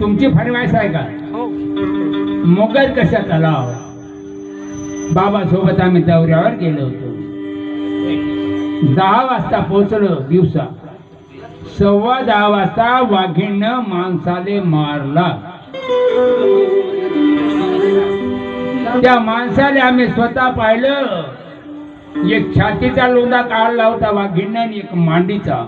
तुमची फरमाईश आहे का? हो. मोगल कशा तलाव? बाबा सोबत आम्ही दौऱ्यावर गेलो होतो. दहा वाजता पोचलो दिवसा. सव्वा दहा वाजता वाघीणनं माणसाले मारला. त्या माणसाला आम्ही स्वतः पाहिलं. एक छातीचा लोंदा काढला होता वाघीणनं आणि एक मांडीचा.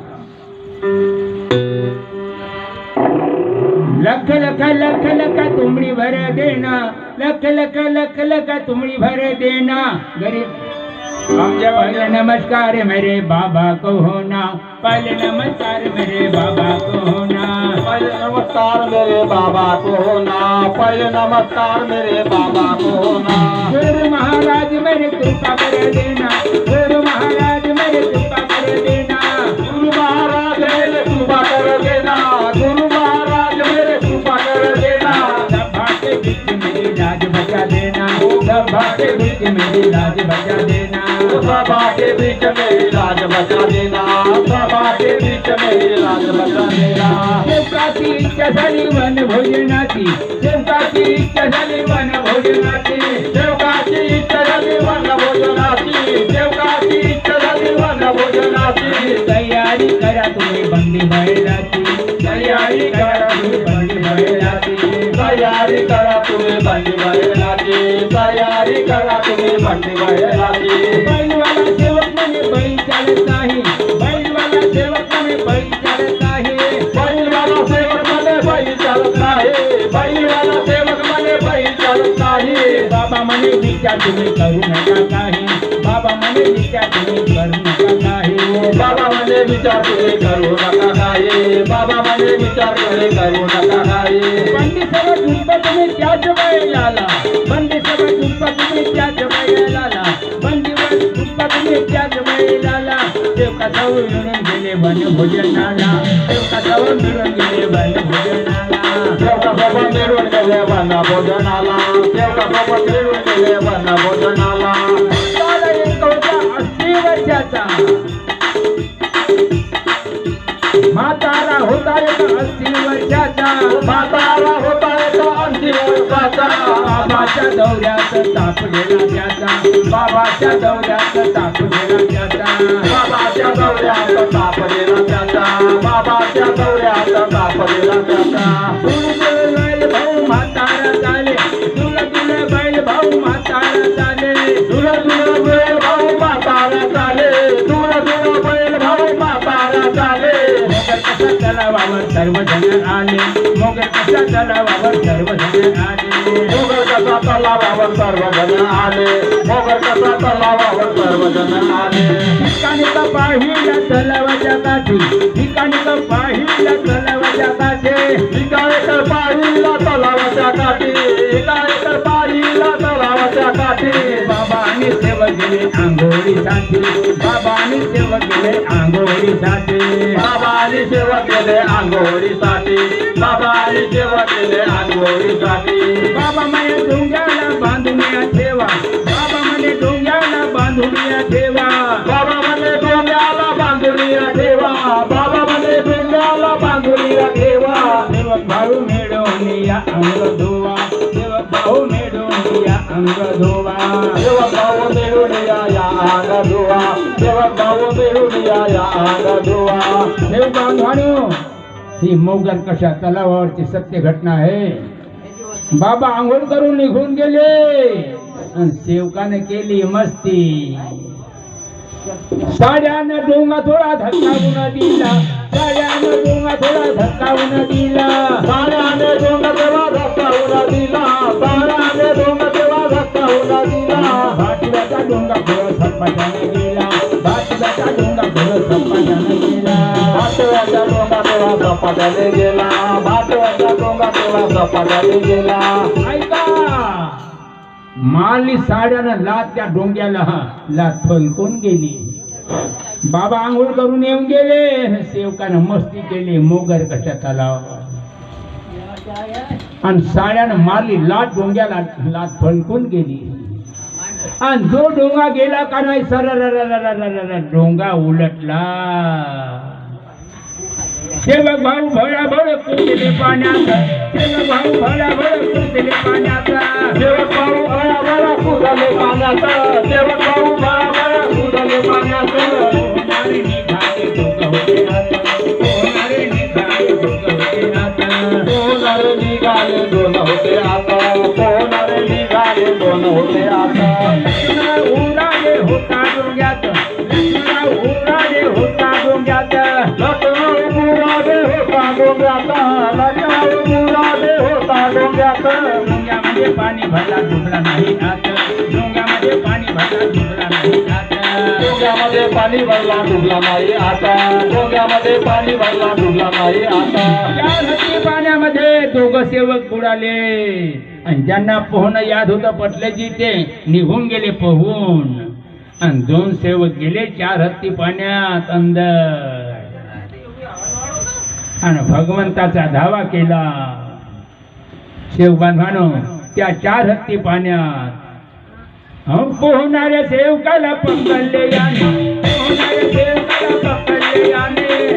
लख लख तुमडी भर देना लख लख लख लख तुमडी भर देना। गरीब। आमच्या पहले नमस्कार मेरे बाबा को होना पहले नमस्कार मेरे बाबा को होना। पहले नमस्कार मेरे बाबा को होना पहले नमस्कार मेरे बाबा को होना। गुरु महाराज मेरे कृपा कर देना गुरु महाराज बीच मेरी लाज बचा देना। सभा के बीच मेरी लाज बचा देना। सभा के बीच मेरी लाज बचा देना सेवकाची इच्छा झाली वन भोजनाची सेवकाची इच्छा झाली वन भोजनाची देवकाची इच्छा झाली वन भोजनाची देवकाची इच्छा झाली वन भोजनाची तयारी करा तुम्ही बंदी बैलाची करा बैलवाला सेवक म्हणे बैल चालत नाही. बैलवाला सेवक म्हणे बैल चालत नाही. बैलवाला सेवकमध्ये बैल चालत नाही. बैलवाला सेवकमध्ये बैल चालत नाही. बाबा म्हणे विचार तुम्ही करू नका काही. बाबा म्हणे विचार तुम्ही करू नका बाबा म्हणे विचार करू नका काही बाबा म्हणे विचार करू नका काही बंदी सभा झुंपा तुम्ही त्याच बैलाला बंदी सभा झुंपा तुम्ही त्याच बैलाला बंदीवर झुंपा तुम्ही त्याच बैलाला देवका जाऊ मिळून गेले वन भोजनाला. देवका जाऊ मिळून गेले भोजनाला. बाबा मिळून गेले वन भोजनाला. मिळून गेले वन भोजनाला. वर्षाचा. म्हातारा होता एक अंतिम वर्षाचा बाबाच्या दौऱ्यात तापलेला त्याचा. बाबाच्या दौऱ्यात तापलेला त्याचा. बाबाच्या दौऱ्यात तापलेला त्याचा. बाबाच्या दौऱ्यात तापलेला त्याचा. तलावावर सर्वजण आले. मोगर कसा सर्व सर्वजण आले? मोगर कसा सर्व सर्वजण आले? मोगर कसा सर्व सर्वजण आले? ठिकाणी का पाहिला तलावाच्या काठी ठिकाणी का पाहिला तलावाच्या काठी ठिकाणी तर पाहिला तलावाच्या काठी ठिकाणी तर पाहिला तलावाच्या काठी बाबा सेवा सेवक गेले आंघोळीसाठी बाबा सेवा सेवक गेले आंघोळीसाठी बाबा आणि सेवा केले आंघोळीसाठी. बाबा आणि सेवा केले आंघोळीसाठी. बाबा म्हणे डोंग्याला बांधून या ठेवा बाबा म्हणे डोंग्याला बांधून या ठेवा बाबा म्हणे डोंग्याला बांधुनिया ठेवा बाबा म्हणे डोंग्याला बांधुनिया ठेवा सेवक भाऊ मिळवून या अंग धोवा सेवक भाऊ मिळवून या अंग धोवा देवा भाऊ देवा भाऊ मिळून या या ही मोगल कशा तलावावरची सत्य घटना आहे? बाबा आंघोळ करून निघून गेले. आणि सेवकाने केली मस्ती. साड्यानं डोंगा थोडा धक्कावून दिला. साड्यानं डोंगा थोडा धक्कावून दिला. साड्यानं डोंगा तेव्हा धक्कावून दिला. साड्यानं डोंगा तेव्हा धक्कावून दिला. भाटव्याचा डोंगा थोडा झपाट्याने झपाट्याने गेला. भाटव्याच्या डोंगा झपाट्याने गेला. ऐका. मारली साड्यानं लात त्या डोंग्याला. लात फलकून गेली. बाबा आंघोळ करून येऊन गेले. सेवकानं मस्ती केली मोगर कशा तलावावर आणि साड्यानं मारली लाट डोंग्याला लात फलकून गेली. आणि जो डोंगा गेला का नाही सर डोंगा उलटला शेव भाऊ भळा भळ कुर्तीने पाण्याचा. शेव भाऊ भळा भळ कुर्तीने पाण्याचा. शेव भाऊ भळा भळा कुर्ताने पाण्याचा. शेव भाऊ भळा भळा कुर्ताने पाण्याचा. होता होता डोंग्यामध्ये पाणी भरला डुबला नाही आत. डोंग्यामध्ये पाणी भरला नाही आत डोंग्यामध्ये पाणी भरला डुबला नाही आता. डोंग्यामध्ये पाणी भरला डुबला नाही आता या नदी पाण्यामध्ये दोघं सेवक बुडाले. आणि ज्यांना पोहणं याद होतं पटल्याची ते निघून गेले पोहून. आणि दोन सेवक गेले चार हत्ती पाण्यात अंदर. आणि भगवंताचा धावा केला. शेव बांधवानो त्या चार हत्ती पाण्यात अहो, पोहणाऱ्या सेवकाला पकडले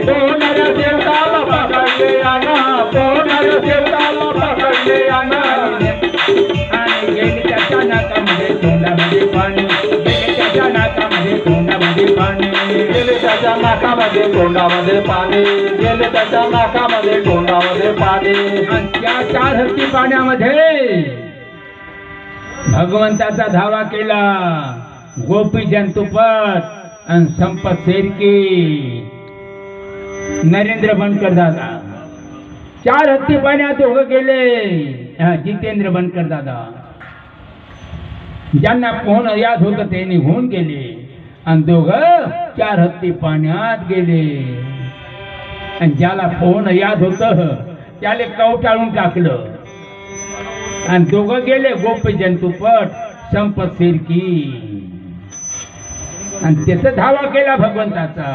पोहणाऱ्या सेवकाला पकडले पोहणाऱ्या सेवकाला पाणी. गेले त्याच्या नाकामध्ये तोंडामध्ये पाणी. गेले त्याच्या नाकामध्ये तोंडामध्ये पाणी. आणि त्या चार हत्ती पाण्यामध्ये भगवंताचा धावा केला. गोपी जंतुपत आणि संपत शेरकी नरेंद्र बनकर दादा. चार हत्ती पाण्यात उभं गेले. जितेंद्र बनकर दादा. ज्यांना पोहणं याद होतं ते निघून गेले. आणि दोघं चार हत्ती पाण्यात गेले. आणि ज्याला पोहणं याद होत त्याला कवटाळून टाकलं. आणि दोघं गेले गोप जंतुपट संपत फिरकी आणि त्याचा धावा केला भगवंताचा.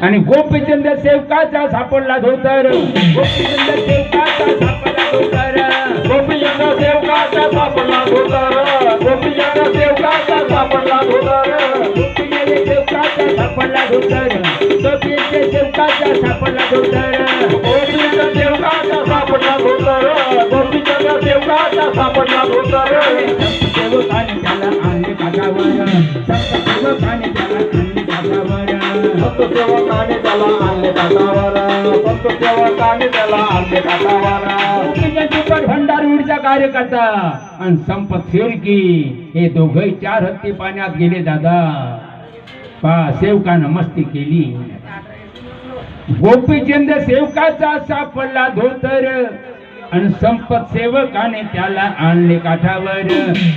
आणि गोपीचंद सेवकाचा सापडला धोतर. गोपीचंद सेवकाचा सापडला धोतर. गोपीचंद सेवकाचा सापडला धोतर. गोपीचंद सेवकाचा सापडला धोतर. सापडला धोतर. गोपीचंद सेवकाचा सापडला धोतर. गोपीचंद सेवकाचा सापडला धोतर. गोपीचंद सेवकाचा सापडला धोतर. सेवकाने त्याला आणले काठावर संत सेवकाने त्याला आणले काठावर फक्त सेवकाने त्याला आणले काठावर फक्त सेवकाने त्याला आणले काठावर भंडारवीरचा कार्यकर्ता आणि संपत शेरकी हे दोघही चार हत्ती पाण्यात गेले दादा. पा सेवकानं मस्ती केली. गोपीचंद सेवकाचा सापडला धोतर आणि संपत सेवकाने त्याला आणले काठावर.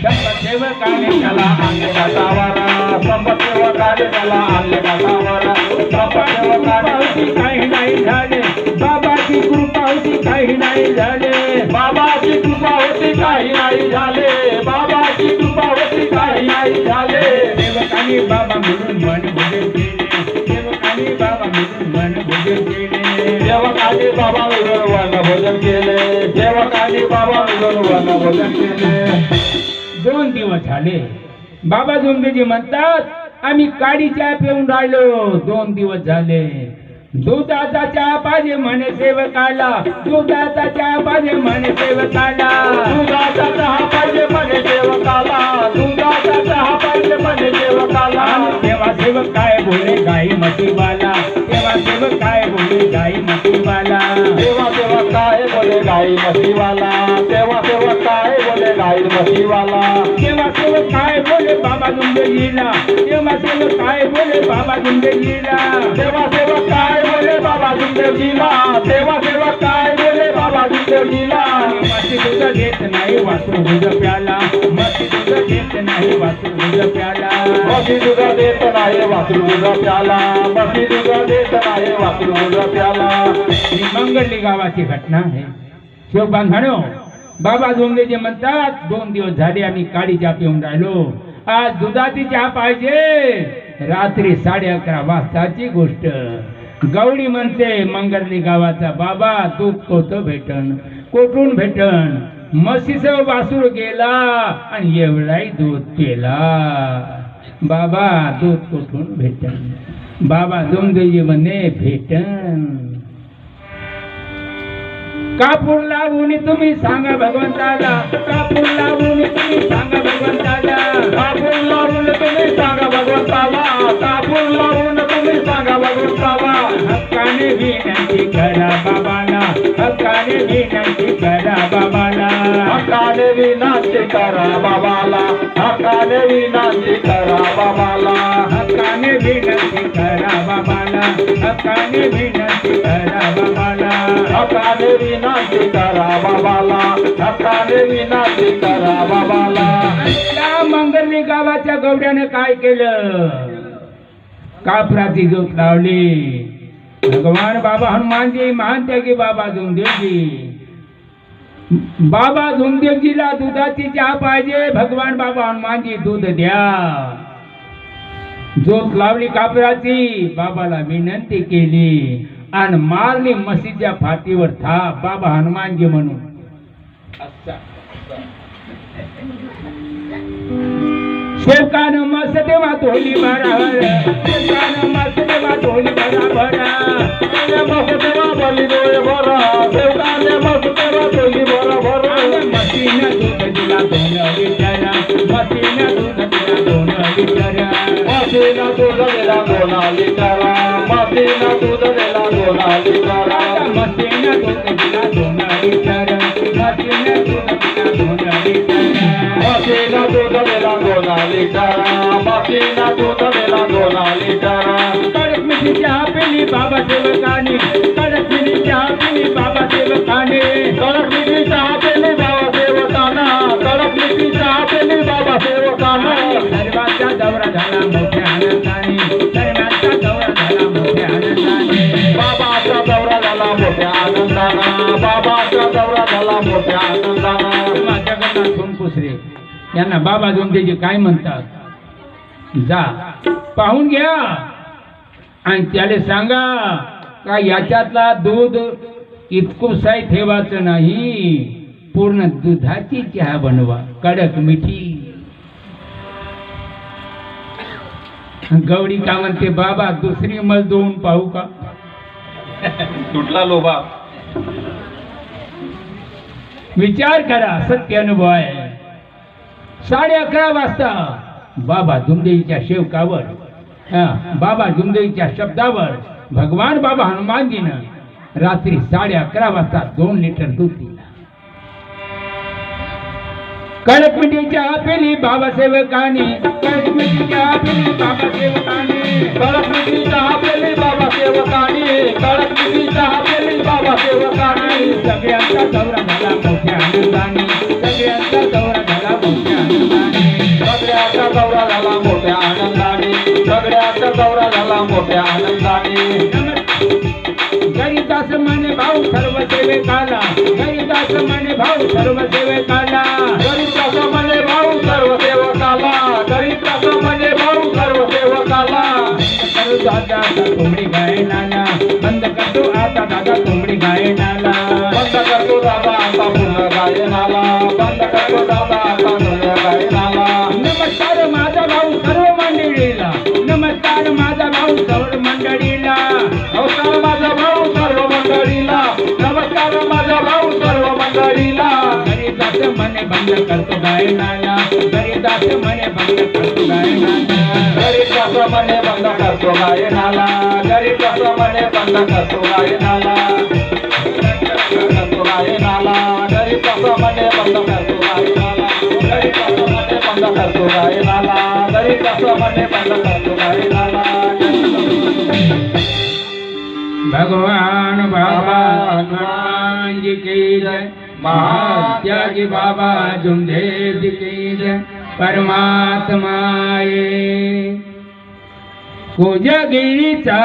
संपत सेवकाने त्याला आणले काठावर. संपत सेवकाने त्याला आणले काठावर. संपत सेवकाने कृपा होती काही नाही झाले. बाबाची कृपा होती काही नाही झाले. बाबाची कृपा होती काही नाही झाले. सेवकाने बाबा म्हणून मन भोजन केले सेवकाने बाबा म्हणून मन भोजन केले सेवकाने बाबा वर्ण भोजन केले सेवकाने बाबा वर्ण भोजन केले दोन दिवस झाले. बाबा जोंगेजी म्हणतात आम्ही काडी चहा पिऊन राहिलो. दोन दिवस झाले. दुधाचा चहा पाहिजे म्हणे सेवकाला दुधाचा चहा पाहिजे म्हणे सेवकाला. दुधाचा चहा पाहिजे म्हणे सेवकाला दुधाचा चहा पाहिजे म्हणे सेवकाला. तेव्हा सेवक काय बोले गाई मतीवाला तेव्हा सेवक काय बोले गाई मतीवाला तेव्हा तेव्हा काय बोले गाई मशीवाला तेव्हा तेव्हा काय बोले गाई मशीवाला तेव्हा सेवक काय बोले बाबा दुंदेजीला तेव्हा सेवक काय बोले बाबा दुंदेजीला तेव्हा तेव्हा काय बोले बाबा देवजीला तेव्हा तेव्हा काय बोले बाबा देवजीला मस्ती दूध घेत नाही वासरू दूध प्याला. मस्ती दूध घेत नाही वासरू दूध प्याला. मशी दूध देत नाही वासरू दूध प्याला. मशी दूध देत नाही वासरू दूध प्याला. ही मंगळली गावाची घटना आहे. शिव शिवबांधणो बाबा जोंगेजी म्हणतात दोन दिवस झाले आम्ही काळी चहा पिऊन राहिलो. आज दुधाची चहा पाहिजे रात्री साडे अकरा वाजताची गोष्ट. गवळी म्हणते मंगरली गावाचा बाबा तू कोत भेटण कोठून भेटण म्हशीचं वासूर गेला आणि एवढाही दूध केला बाबा दूध कोठून भेटण बाबा दुमदेजी म्हणे भेटण कापूर लावून तुम्ही सांगा भगवंताला कापूर लावून तुम्ही सांगा भगवंताला कापूर लावून तुम्ही सांगा भगवंताला कापूर लावून तुम्ही सांगा हक्काने विनंती करा बाबाला. हक्काने विनंती करा बाबाला. हक्काने विनंती करा बाबाला. हक्काने विनंती करा बाबाला. हक्काने विनंती करा बाबाला. हक्काने विनंती करा बाबाला. हक्काने विनंती करा बाबाला. हक्काने विनंती करा बाबाला. त्या मंगरली गावाच्या गवड्यानं काय केलं? कापराची जोत लावली. भगवान बाबा हनुमानजी महान त्यागी बाबा झुमदेवजी बाबा झुमदेवजीला दुधाची चहा पाहिजे. भगवान बाबा हनुमानजी दूध द्या. जोत लावली कापराची बाबाला विनंती केली. आणि मारली मसीच्या फाटीवर था बाबा हनुमानजी म्हणून. शेवकानं मस्त देवा तोली बराबर. शेवकानं मस्त देवा तोली बराबर. मस्त देवा बली डोळे भरा देवताने मस्त देवा डोली भरा भरा मसीनं दूध दिला दोन लिटर मसीनं दूध दिला दोन लिटर मातीनं दूध दिला दोना लिटरा मातीनं दूध दिला दोना लिटरा मसीनं दूध दिला दोन लिटर मसीनं दूध दिला दोन लिटर मातीनं दूध दिला लिटरा मातीनं दूध दिला दोना लिटरा कडक मिठी चहा बाबा देवकानी कडक मिठी यांना बाबा जोंदेजी काय म्हणतात? जा. पाहून घ्या. आणि त्याला सांगा का याच्यातला दूध इतकुसाही ठेवायचं नाही. पूर्ण दुधाची चहा बनवा. कडक मिठी. गौडी का म्हणते बाबा दुसरी मल दोन पाहू का? तुटला लोभा. विचार करा सत्य अनुभव आहे. साडे अकरा वाजता. बाबा जुमदेईच्या शेवकावर बाबा जुमदेईच्या शब्दावर भगवान बाबा हनुमानजीनं रात्री साडे अकरा वाजता दोन लिटर दूध दिला. कळकमिटीच्या पेली बाबा सेवकाने पेली बाबा सेवकाने पेली पेली सगळ्यांचा दौरा झाला मोठ्या आनंदाने सगळ्यांचा दौरा मोठ्या आनंदाने. करितास मने भाऊ सर्व सेवे काला करितास मने भाऊ सर्व सेवे काला करितास मने भाऊ सर्व सेव काला करितास मने भाऊ सर्व सेवकाला करू दादा कोंबडी गाय नाना. बंद करतो आता दादा कोंबडी गाय नाला बंद करतो दादा आता पुन्हा गाय नाला भंग करतो गायनाला गरिदास मने भंग करतो गायनाला गरिदास मने करतो गायनाला गरिदास मने भगवान बाबा हनुमान की जय. महात्यागी बाबा जुमदेव जी की जय परमात्माए कोजगिरीचा